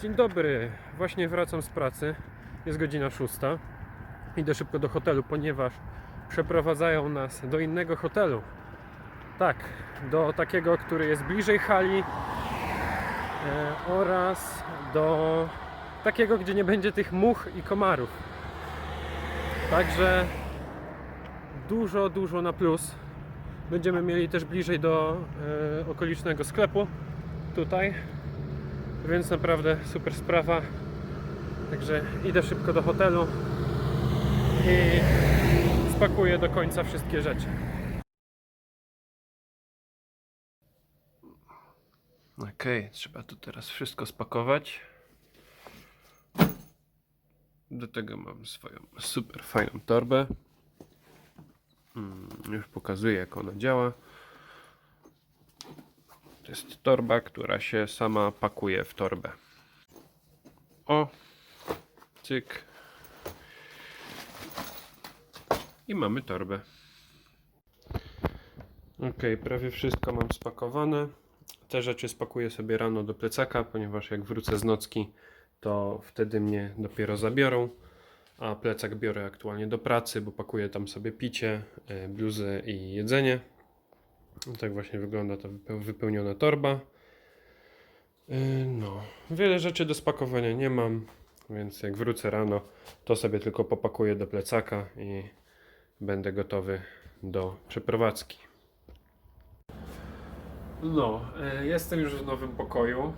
Dzień dobry, właśnie wracam z pracy. Jest godzina szósta. Idę szybko do hotelu, ponieważ przeprowadzają nas do innego hotelu. Tak, do takiego, który jest bliżej hali e, oraz do takiego, gdzie nie będzie tych much i komarów. Także dużo, dużo na plus. Będziemy mieli też bliżej do e, okolicznego sklepu tutaj, więc naprawdę super sprawa. Także idę szybko do hotelu i spakuję do końca wszystkie rzeczy. Okej, trzeba tu teraz wszystko spakować. Do tego mam swoją super fajną torbę. Mm, Już pokazuję, jak ona działa. To jest torba, która się sama pakuje w torbę. O, cyk. I mamy torbę. Ok, prawie wszystko mam spakowane. Te rzeczy spakuję sobie rano do plecaka, ponieważ jak wrócę z nocki, to wtedy mnie dopiero zabiorą. A plecak biorę aktualnie do pracy, bo pakuję tam sobie picie, e, bluzę i jedzenie. Tak właśnie wygląda ta wypeł- wypełniona torba. Yy, No, wiele rzeczy do spakowania nie mam, więc jak wrócę rano, to sobie tylko popakuję do plecaka i będę gotowy do przeprowadzki. No, e, jestem już w nowym pokoju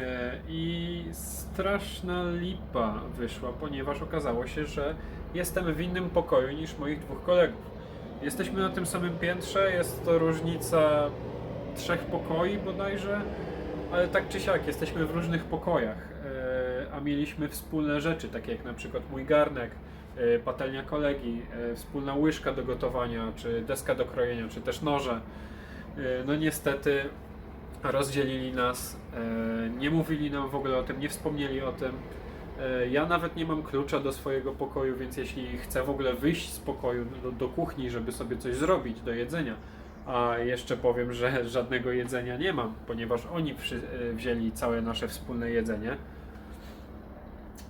e, i straszna lipa wyszła, ponieważ okazało się, że jestem w innym pokoju niż moich dwóch kolegów. Jesteśmy na tym samym piętrze, jest to różnica trzech pokoi bodajże, ale tak czy siak jesteśmy w różnych pokojach, e, a mieliśmy wspólne rzeczy, takie jak na przykład mój garnek, e, patelnia kolegi, e, wspólna łyżka do gotowania, czy deska do krojenia, czy też noże. No niestety rozdzielili nas, nie mówili nam w ogóle o tym, nie wspomnieli o tym. E, Ja nawet nie mam klucza do swojego pokoju, więc jeśli chcę w ogóle wyjść z pokoju do, do kuchni, żeby sobie coś zrobić do jedzenia, a jeszcze powiem, że żadnego jedzenia nie mam, ponieważ oni przy, e, wzięli całe nasze wspólne jedzenie.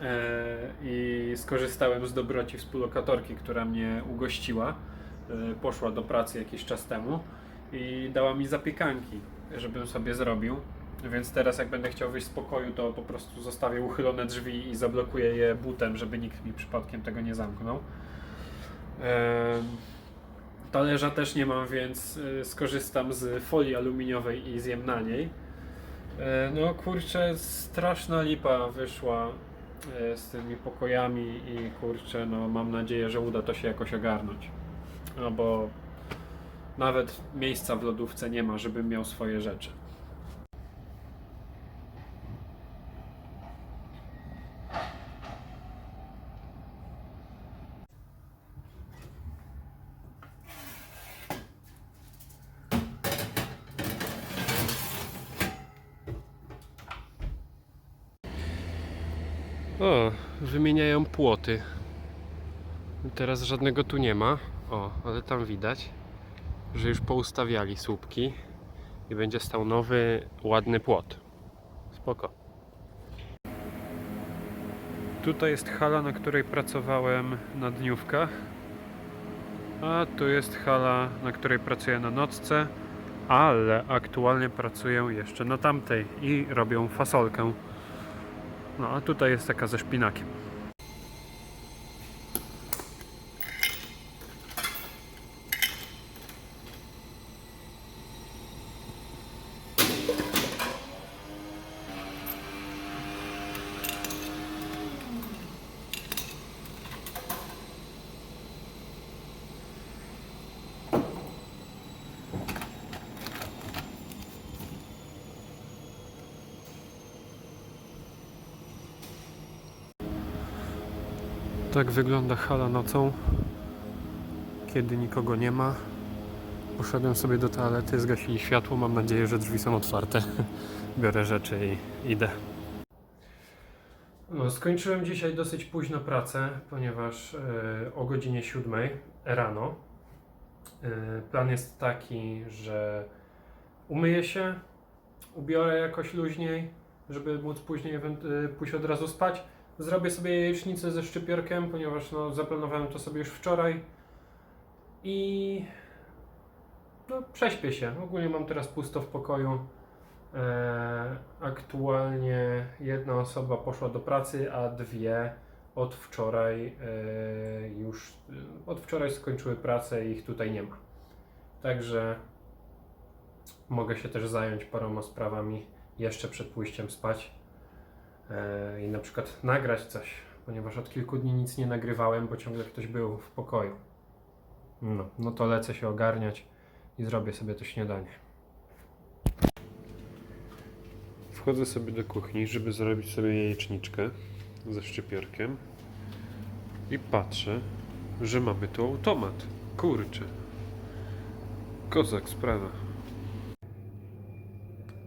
E, I skorzystałem z dobroci współlokatorki, która mnie ugościła. Poszła do pracy jakiś czas temu i dała mi zapiekanki, żebym sobie zrobił. Więc teraz jak będę chciał wyjść z pokoju, to po prostu zostawię uchylone drzwi i zablokuję je butem, żeby nikt mi przypadkiem tego nie zamknął. Talerza też nie mam, więc y, skorzystam z folii aluminiowej i zjem na niej. E, No kurczę, straszna lipa wyszła e, z tymi pokojami i kurczę, no mam nadzieję, że uda to się jakoś ogarnąć. No bo nawet miejsca w lodówce nie ma, żebym miał swoje rzeczy. O, wymieniają płoty. Teraz żadnego tu nie ma. O, ale tam widać, że już poustawiali słupki i będzie stał nowy, ładny płot. Spoko. Tutaj jest hala, na której pracowałem na dniówkach. A tu jest hala, na której pracuję na nocce, ale aktualnie pracuję jeszcze na tamtej i robią fasolkę. No a tutaj jest taka ze szpinakiem. Tak wygląda hala nocą, kiedy nikogo nie ma. Poszedłem sobie do toalety, zgasili światło. Mam nadzieję, że drzwi są otwarte. Biorę rzeczy i idę. No, skończyłem dzisiaj dosyć późno pracę, ponieważ e, o godzinie 7 rano. E, plan jest taki, że umyję się, ubiorę jakoś luźniej, żeby móc później y, pójść od razu spać. Zrobię sobie jajecznicę ze szczypiorkiem, ponieważ no, zaplanowałem to sobie już wczoraj. I no, prześpię się. Ogólnie mam teraz pusto w pokoju. E, aktualnie jedna osoba poszła do pracy, a dwie od wczoraj e, już e, od wczoraj skończyły pracę i ich tutaj nie ma. Także mogę się też zająć paroma sprawami jeszcze przed pójściem spać i na przykład nagrać coś, ponieważ od kilku dni nic nie nagrywałem, bo ciągle ktoś był w pokoju. No, no to lecę się ogarniać i zrobię sobie to śniadanie. Wchodzę sobie do kuchni, żeby zrobić sobie jajeczniczkę ze szczypiorkiem i patrzę, że mamy tu automat. Kurczę. Kozak sprawa.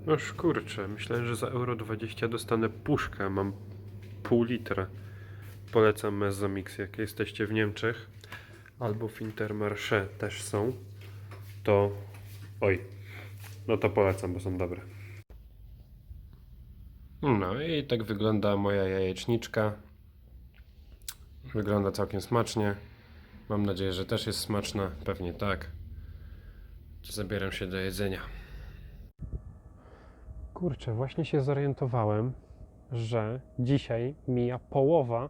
Noż kurczę, myślałem, że za euro 20 dostanę puszkę, mam pół litra. Polecam Mezzomix, jak jesteście w Niemczech albo w Intermarché też są, to oj, no to polecam, bo są dobre. No i tak wygląda moja jajeczniczka. Wygląda całkiem smacznie. Mam nadzieję, że też jest smaczna. Pewnie tak. Zabieram się do jedzenia. Kurczę, właśnie się zorientowałem, że dzisiaj mija połowa,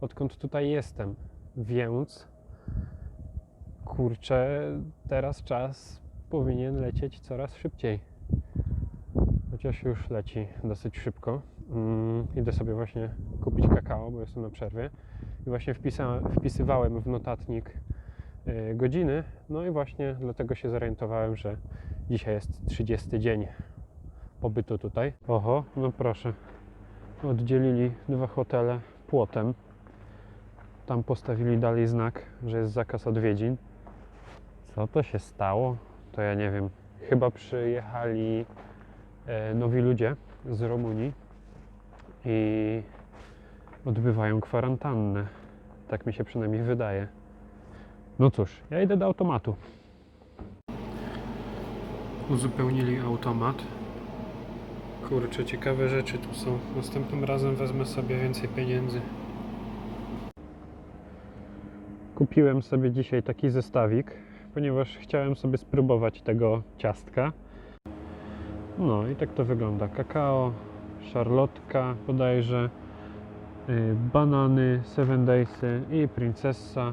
odkąd tutaj jestem. Więc kurczę, teraz czas powinien lecieć coraz szybciej. Chociaż już leci dosyć szybko. Mm, idę sobie właśnie kupić kakao, bo jestem na przerwie. I właśnie wpisywałem w notatnik y, godziny. No i właśnie dlatego się zorientowałem, że dzisiaj jest 30 dzień pobytu tutaj. Oho, no proszę. Oddzielili dwa hotele płotem. Tam postawili dalej znak, że jest zakaz odwiedzin. Co to się stało? To ja nie wiem. Chyba przyjechali e, nowi ludzie z Rumunii i odbywają kwarantannę. Tak mi się przynajmniej wydaje. No cóż, ja idę do automatu. Uzupełnili automat. Kurczę, ciekawe rzeczy tu są. Następnym razem wezmę sobie więcej pieniędzy. Kupiłem sobie dzisiaj taki zestawik, ponieważ chciałem sobie spróbować tego ciastka. No i tak to wygląda. Kakao, szarlotka bodajże, y, banany, seven daysy i princessa.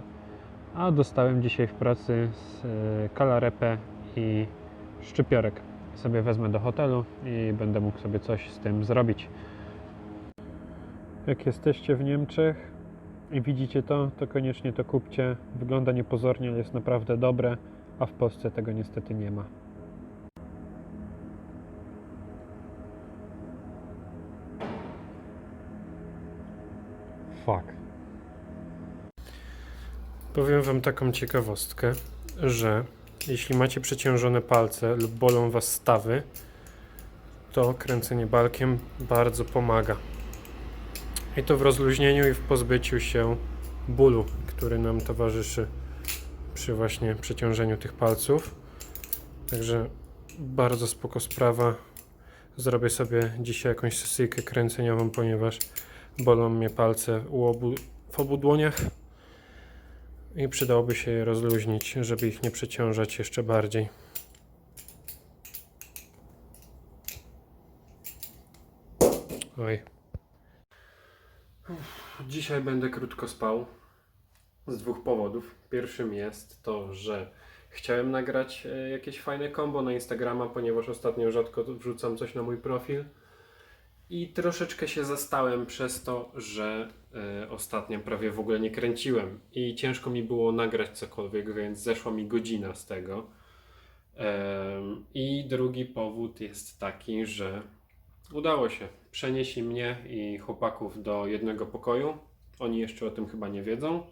A dostałem dzisiaj w pracy z y, kalarepę i szczypiorek. Sobie wezmę do hotelu i będę mógł sobie coś z tym zrobić. Jak jesteście w Niemczech i widzicie to, to koniecznie to kupcie. Wygląda niepozornie, ale jest naprawdę dobre, a w Polsce tego niestety nie ma. Fuck. Powiem Wam taką ciekawostkę, że jeśli macie przeciążone palce lub bolą Was stawy, to kręcenie balkiem bardzo pomaga. I to w rozluźnieniu i w pozbyciu się bólu, który nam towarzyszy przy właśnie przeciążeniu tych palców. Także bardzo spoko sprawa. Zrobię sobie dzisiaj jakąś sesyjkę kręceniową, ponieważ bolą mnie palce u obu, w obu dłoniach i przydałoby się je rozluźnić, żeby ich nie przeciążać jeszcze bardziej. Oj. Dzisiaj będę krótko spał z dwóch powodów. Pierwszym jest to, że chciałem nagrać e, jakieś fajne kombo na Instagrama, ponieważ ostatnio rzadko wrzucam coś na mój profil. I troszeczkę się zastałem przez to, że e, ostatnio prawie w ogóle nie kręciłem i ciężko mi było nagrać cokolwiek, więc zeszła mi godzina z tego. Em, I drugi powód jest taki, że udało się. Przenieśli mnie i chłopaków do jednego pokoju. Oni jeszcze o tym chyba nie wiedzą.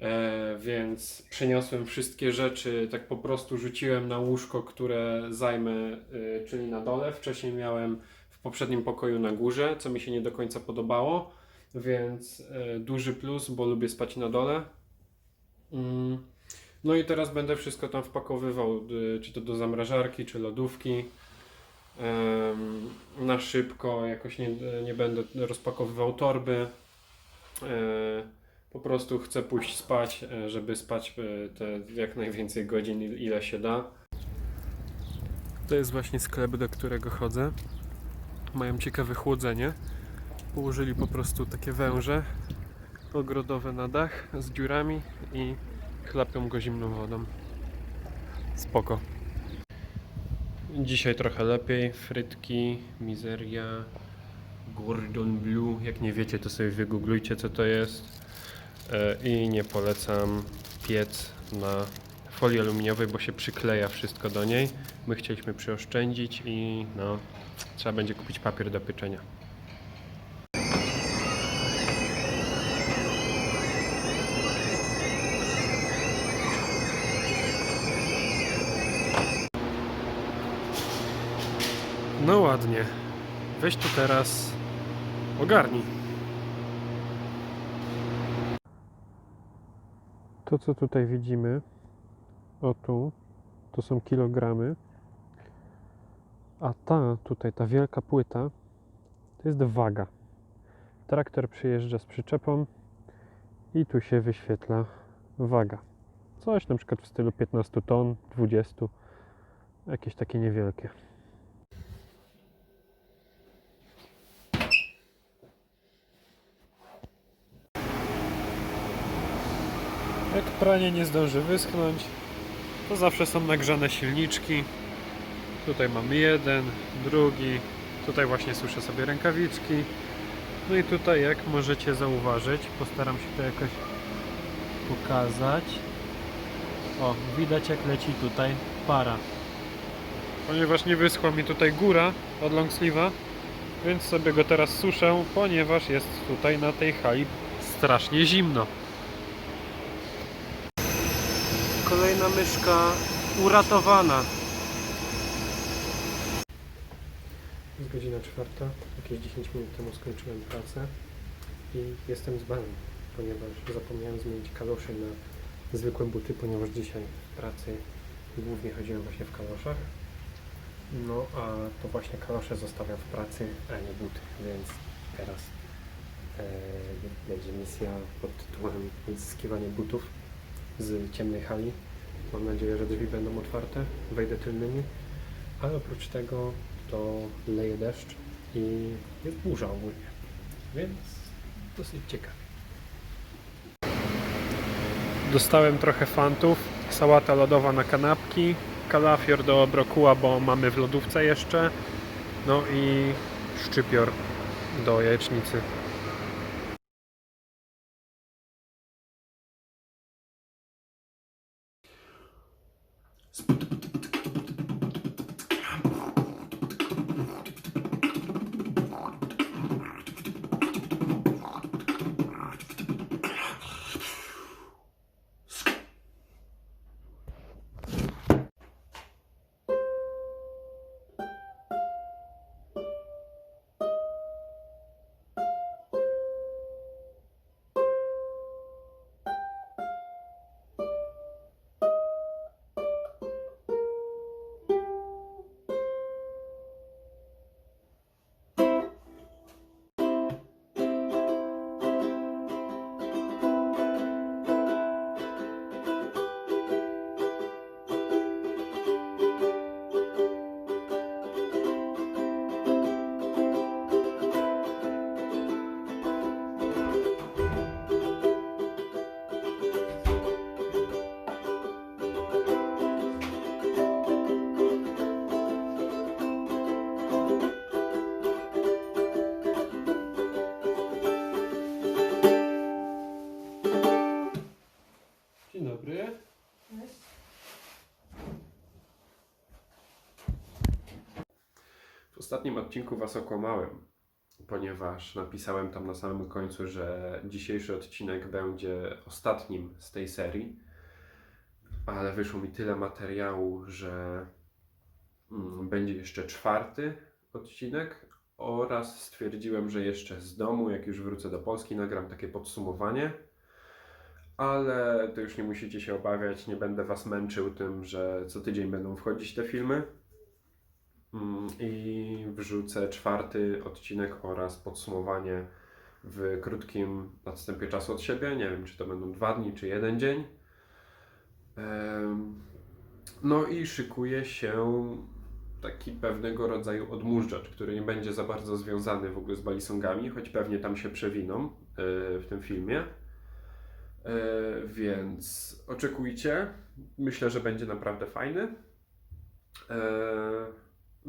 E, więc przeniosłem wszystkie rzeczy, tak po prostu rzuciłem na łóżko, które zajmę, e, czyli na dole. Wcześniej miałem w poprzednim pokoju na górze, co mi się nie do końca podobało, więc e, duży plus, bo lubię spać na dole. Mm. No i teraz będę wszystko tam wpakowywał, y, czy to do zamrażarki, czy lodówki. na szybko, jakoś nie, nie będę rozpakowywał torby. E, po prostu chcę pójść spać, e, żeby spać e, te jak najwięcej godzin, il- ile się da. To jest właśnie sklep, do którego chodzę. Mają ciekawe chłodzenie. Położyli po prostu takie węże ogrodowe na dach z dziurami i chlapią go zimną wodą. Spoko. Dzisiaj trochę lepiej. Frytki, mizeria, Gordon Blue. Jak nie wiecie, to sobie wygooglujcie co to jest. E, I nie polecam piec na folii aluminiowej, bo się przykleja wszystko do niej. My chcieliśmy przyoszczędzić i no, trzeba będzie kupić papier do pieczenia. No ładnie. Weź tu teraz ogarnij. To co tutaj widzimy, o tu, to są kilogramy. A ta tutaj, ta wielka płyta, to jest waga. Traktor przyjeżdża z przyczepą i tu się wyświetla waga. Coś na przykład w stylu 15 ton, 20, jakieś takie niewielkie. Jak pranie nie zdąży wyschnąć, to zawsze są nagrzane silniczki. Tutaj mamy jeden, drugi. Tutaj właśnie suszę sobie rękawiczki. No i tutaj, jak możecie zauważyć, postaram się to jakoś pokazać. O, widać jak leci tutaj para. Ponieważ nie wyschła mi tutaj góra od long sleeve'a, więc sobie go teraz suszę, ponieważ jest tutaj na tej hali strasznie zimno. Kolejna myszka uratowana. Jest godzina czwarta, jakieś 10 minut temu skończyłem pracę i jestem zbany, ponieważ zapomniałem zmienić kalosze na zwykłe buty, ponieważ dzisiaj w pracy głównie chodziłem właśnie w kaloszach. No a to właśnie kalosze zostawiam w pracy, a nie buty, więc teraz e, będzie misja pod tytułem odzyskiwanie butów z ciemnej hali. Mam nadzieję, że drzwi będą otwarte, wejdę tylnymi, ale oprócz tego to leje deszcz i jest burza ogólnie, więc dosyć ciekawie. Dostałem trochę fantów, sałata lodowa na kanapki, kalafior do brokuła, bo mamy w lodówce jeszcze, no i szczypior do jajecznicy. Dzień W ostatnim odcinku Was okłamałem, ponieważ napisałem tam na samym końcu, że dzisiejszy odcinek będzie ostatnim z tej serii, ale wyszło mi tyle materiału, że mm, będzie jeszcze czwarty odcinek oraz stwierdziłem, że jeszcze z domu, jak już wrócę do Polski, nagram takie podsumowanie ale to już nie musicie się obawiać, nie będę Was męczył tym, że co tydzień będą wchodzić te filmy. Mm, I wrzucę czwarty odcinek oraz podsumowanie w krótkim odstępie czasu od siebie. Nie wiem, czy to będą dwa dni, czy jeden dzień. No i szykuje się taki pewnego rodzaju odmurzacz, który nie będzie za bardzo związany w ogóle z balisongami, choć pewnie tam się przewiną e, w tym filmie. E, Więc oczekujcie. Myślę, że będzie naprawdę fajny. E,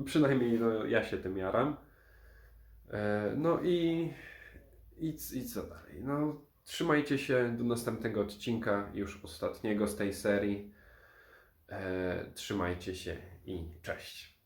Przynajmniej no, ja się tym jaram. E, No i, i, i co dalej? No, trzymajcie się do następnego odcinka, już ostatniego z tej serii. Trzymajcie się i cześć.